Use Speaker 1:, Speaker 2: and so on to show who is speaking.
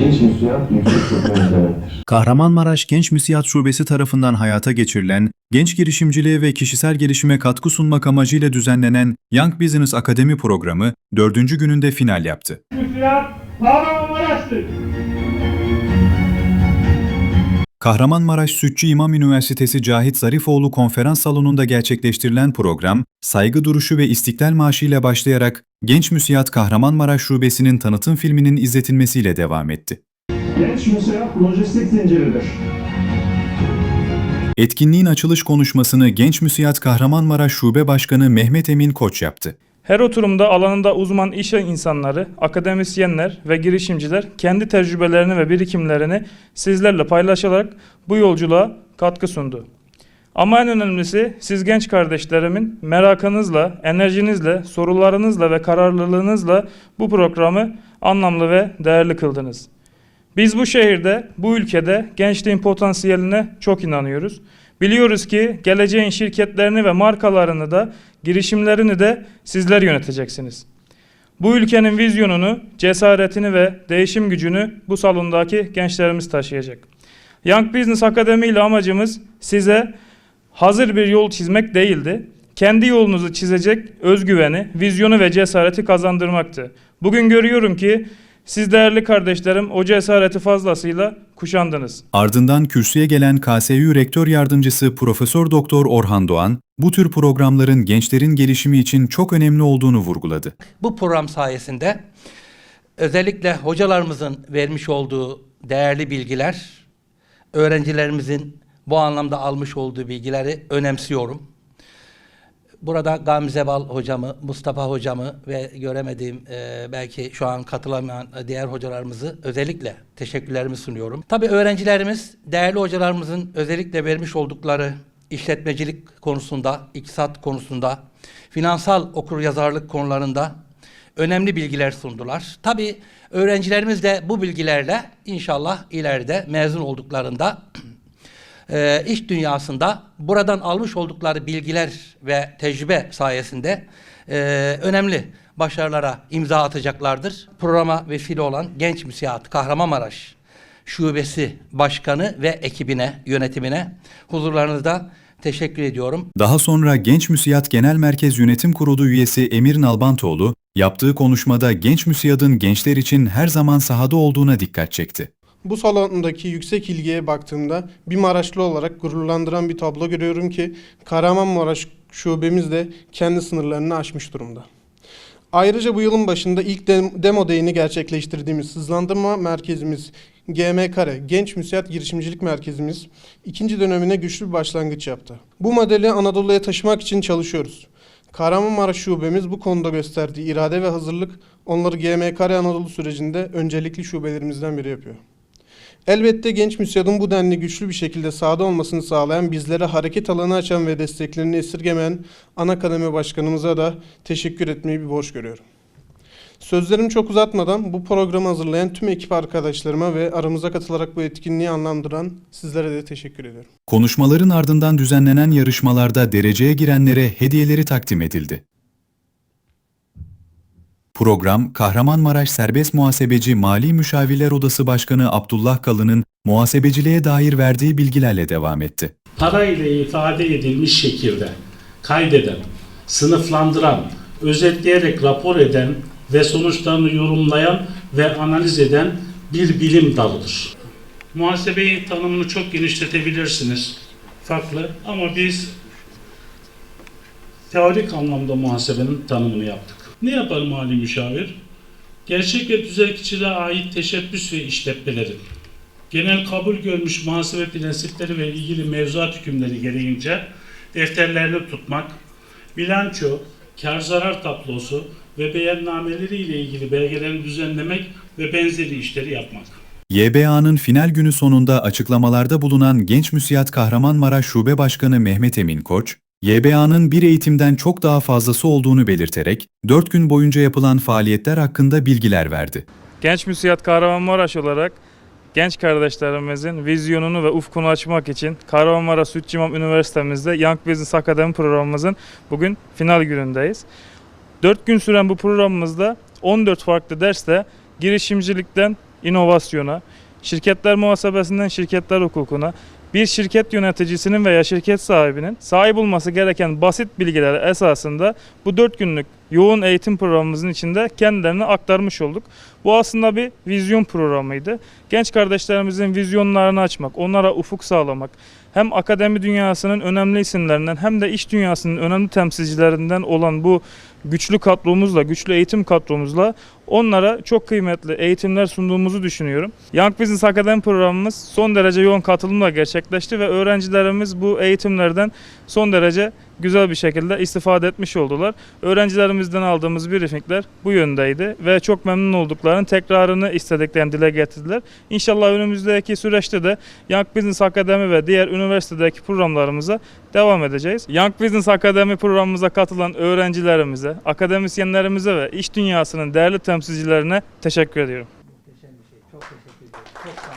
Speaker 1: Genç müsiyat yüksek demektir.
Speaker 2: Kahramanmaraş Genç Müsiyat Şubesi tarafından hayata geçirilen, genç girişimciliğe ve kişisel gelişime katkı sunmak amacıyla düzenlenen Young Business Akademi programı dördüncü gününde final yaptı.
Speaker 3: Müsiyat Kahramanmaraş'tır.
Speaker 2: Kahramanmaraş Sütçü İmam Üniversitesi Cahit Zarifoğlu konferans salonunda gerçekleştirilen program, saygı duruşu ve istiklal marşı ile başlayarak Genç Müsiyat Kahramanmaraş Şubesi'nin tanıtım filminin izletilmesiyle devam etti.
Speaker 3: Genç müsiyat lojistik zinciridir.
Speaker 2: Etkinliğin açılış konuşmasını Genç Müsiyat Kahramanmaraş Şube Başkanı Mehmet Emin Koç yaptı.
Speaker 4: Her oturumda alanında uzman iş insanları, akademisyenler ve girişimciler kendi tecrübelerini ve birikimlerini sizlerle paylaşarak bu yolculuğa katkı sundu. Ama en önemlisi siz genç kardeşlerimin merakınızla, enerjinizle, sorularınızla ve kararlılığınızla bu programı anlamlı ve değerli kıldınız. Biz bu şehirde, bu ülkede gençliğin potansiyeline çok inanıyoruz. Biliyoruz ki geleceğin şirketlerini ve markalarını da, girişimlerini de sizler yöneteceksiniz. Bu ülkenin vizyonunu, cesaretini ve değişim gücünü bu salondaki gençlerimiz taşıyacak. Young Business Akademi ile amacımız size hazır bir yol çizmek değildi. Kendi yolunuzu çizecek özgüveni, vizyonu ve cesareti kazandırmaktı. Bugün görüyorum ki siz değerli kardeşlerim o cesareti fazlasıyla kuşandınız.
Speaker 2: Ardından kürsüye gelen KSÜ Rektör Yardımcısı Profesör Doktor Orhan Doğan, bu tür programların gençlerin gelişimi için çok önemli olduğunu vurguladı.
Speaker 5: Bu program sayesinde özellikle hocalarımızın vermiş olduğu değerli bilgiler, öğrencilerimizin bu anlamda almış olduğu bilgileri önemsiyorum. Burada Gamze Bal hocamı, Mustafa hocamı ve göremediğim e, belki şu an katılamayan diğer hocalarımızı özellikle teşekkürlerimi sunuyorum. Tabii öğrencilerimiz, değerli hocalarımızın özellikle vermiş oldukları işletmecilik konusunda, iktisat konusunda, finansal okuryazarlık konularında önemli bilgiler sundular. Tabii öğrencilerimiz de bu bilgilerle inşallah ileride mezun olduklarında e, iş dünyasında buradan almış oldukları bilgiler ve tecrübe sayesinde e, önemli başarılara imza atacaklardır. Programa vesile olan Genç Müsiat Kahramanmaraş Şubesi Başkanı ve ekibine, yönetimine huzurlarınızda teşekkür ediyorum.
Speaker 2: Daha sonra Genç Müsiyat Genel Merkez Yönetim Kurulu üyesi Emir Nalbantoğlu, yaptığı konuşmada Genç Müsiyat'ın gençler için her zaman sahada olduğuna dikkat çekti.
Speaker 6: Bu salondaki yüksek ilgiye baktığımda bir Maraşlı olarak gururlandıran bir tablo görüyorum ki Kahramanmaraş şubemiz de kendi sınırlarını aşmış durumda. Ayrıca bu yılın başında ilk dem- demo day'ini gerçekleştirdiğimiz hızlandırma merkezimiz GM Kare, Genç Müsiyat Girişimcilik Merkezimiz ikinci dönemine güçlü bir başlangıç yaptı. Bu modeli Anadolu'ya taşımak için çalışıyoruz. Kahramanmaraş şubemiz bu konuda gösterdiği irade ve hazırlık onları GM Kare Anadolu sürecinde öncelikli şubelerimizden biri yapıyor. Elbette genç müsiyadın bu denli güçlü bir şekilde sahada olmasını sağlayan bizlere hareket alanı açan ve desteklerini esirgemeyen ana kademe başkanımıza da teşekkür etmeyi bir borç görüyorum. Sözlerimi çok uzatmadan bu programı hazırlayan tüm ekip arkadaşlarıma ve aramıza katılarak bu etkinliği anlamdıran sizlere de teşekkür ediyorum.
Speaker 2: Konuşmaların ardından düzenlenen yarışmalarda dereceye girenlere hediyeleri takdim edildi. Program, Kahramanmaraş Serbest Muhasebeci Mali Müşavirler Odası Başkanı Abdullah Kalın'ın muhasebeciliğe dair verdiği bilgilerle devam etti.
Speaker 7: para ile ifade edilmiş şekilde kaydeden, sınıflandıran, özetleyerek rapor eden ve sonuçlarını yorumlayan ve analiz eden bir bilim dalıdır. Muhasebeyi tanımını çok genişletebilirsiniz. Farklı ama biz teorik anlamda muhasebenin tanımını yaptık. Ne yapar mali müşavir? Gerçek ve düzeltçiliğe ait teşebbüs ve işletmelerin genel kabul görmüş muhasebe prensipleri ve ilgili mevzuat hükümleri gereğince defterlerini tutmak, bilanço, kar zarar tablosu ve beyannameleri ile ilgili belgelerini düzenlemek ve benzeri işleri yapmak.
Speaker 2: YBA'nın final günü sonunda açıklamalarda bulunan Genç Müsiyat Kahramanmaraş Şube Başkanı Mehmet Emin Koç, YBA'nın bir eğitimden çok daha fazlası olduğunu belirterek, 4 gün boyunca yapılan faaliyetler hakkında bilgiler verdi.
Speaker 4: Genç Müsiyat Kahramanmaraş olarak genç kardeşlerimizin vizyonunu ve ufkunu açmak için Kahramanmaraş Sütçü İmam Üniversitemizde Young Business Akademi programımızın bugün final günündeyiz. 4 gün süren bu programımızda 14 farklı derste girişimcilikten inovasyona, şirketler muhasebesinden şirketler hukukuna, bir şirket yöneticisinin veya şirket sahibinin sahip olması gereken basit bilgiler esasında bu 4 günlük yoğun eğitim programımızın içinde kendilerine aktarmış olduk. Bu aslında bir vizyon programıydı. Genç kardeşlerimizin vizyonlarını açmak, onlara ufuk sağlamak, hem akademi dünyasının önemli isimlerinden hem de iş dünyasının önemli temsilcilerinden olan bu güçlü kadromuzla, güçlü eğitim kadromuzla onlara çok kıymetli eğitimler sunduğumuzu düşünüyorum. Young Business Akademi programımız son derece yoğun katılımla gerçekleşti ve öğrencilerimiz bu eğitimlerden son derece güzel bir şekilde istifade etmiş oldular. Öğrencilerimizden aldığımız briefingler bu yöndeydi ve çok memnun olduklarını tekrarını istediklerini dile getirdiler. İnşallah önümüzdeki süreçte de Young Business Akademi ve diğer üniversitedeki programlarımıza devam edeceğiz. Young Business Akademi programımıza katılan öğrencilerimize, akademisyenlerimize ve iş dünyasının değerli temsilcilerine teşekkür ediyorum.
Speaker 5: Muhteşem bir şey. Çok teşekkür ederim. Çok sağ olun.